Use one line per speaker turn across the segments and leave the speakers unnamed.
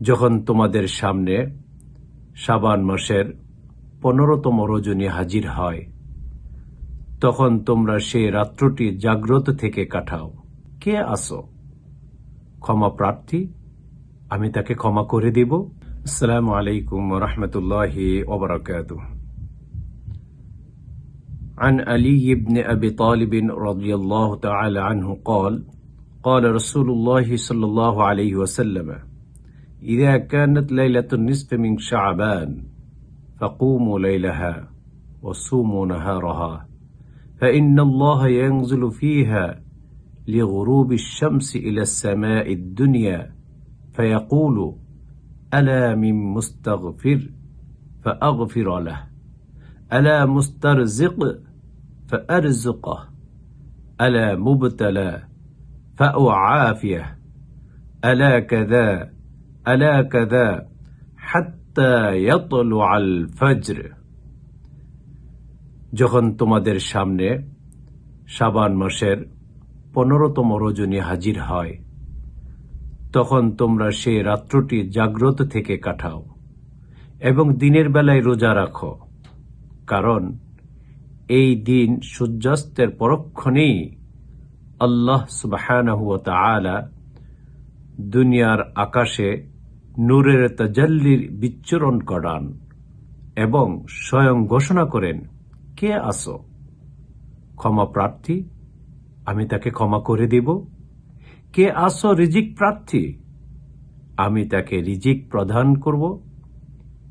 যখন তোমাদের সামনে সাবান মাসের পনেরোতম রজনী হাজির হয় তখন তোমরা সেই রাত্রটি জাগ্রত থেকে কাটাও কে আসো ক্ষমা প্রার্থী আমি তাকে ক্ষমা করে দিব আসসালামু আলাইকুম রহমতুল্লাহ ওবরাকাত عن علي بن أبي طالب رضي الله تعالى عنه قال قال رسول الله صلى الله عليه وسلم إذا كانت ليلة النصف من شعبان فقوموا ليلها وصوموا نهارها فإن الله ينزل فيها لغروب الشمس إلى السماء الدنيا فيقول ألا من مستغفر فأغفر له ألا مسترزق فأرزقه ألا مبتلى فأعافيه ألا كذا আলা কাদা হাত্তা ইয়াতলু যখন তোমাদের সামনে শাবান মাসের পনেরোতম রজনী হাজির হয়, তখন তোমরা সেই রাত্রটি জাগ্রত থেকে কাটাও এবং দিনের বেলায় রোজা রাখো। কারণ এই দিন সূর্যাস্তের পরক্ষণেই আল্লাহ সুবাহানহুয়া আলা দুনিয়ার আকাশে নূরের তাজাল্লির বিচ্ছুরণ করান এবং স্বয়ং ঘোষণা করেন, কে আসো ক্ষমা প্রার্থী, আমি তাকে ক্ষমা করে দিব। কে আসো রিজিক প্রার্থী? আমি তাকে রিজিক প্রদান করব।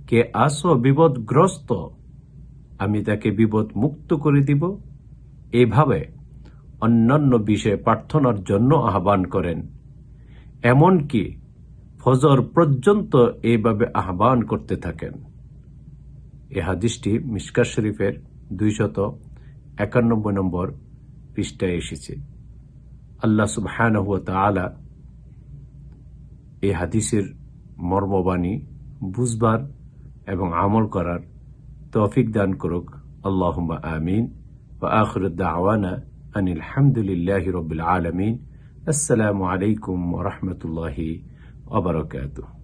কে আসো বিপদগ্রস্ত? আমি তাকে বিপদ মুক্ত করে দিব। এভাবে অন্যান্য বিষয়ে প্রার্থনার জন্য আহ্বান করেন। এমনকি ফজর পর্যন্ত এইভাবে আহ্বান করতে থাকেন। এ হাদিসটি মিসকা শরীফের দুইশত একানব্বই নম্বর পৃষ্ঠায় এসেছে। আল্লাহ সুবহান তালা এই হাদিসের মর্মবাণী বুঝবার এবং আমল করার তৌফিক দান করুক। আল্লাহ আমিন। বা আনিল রবিল আলমিন। আসসালামু আলাইকুম রহমতুল্লাহি wabarakatuh.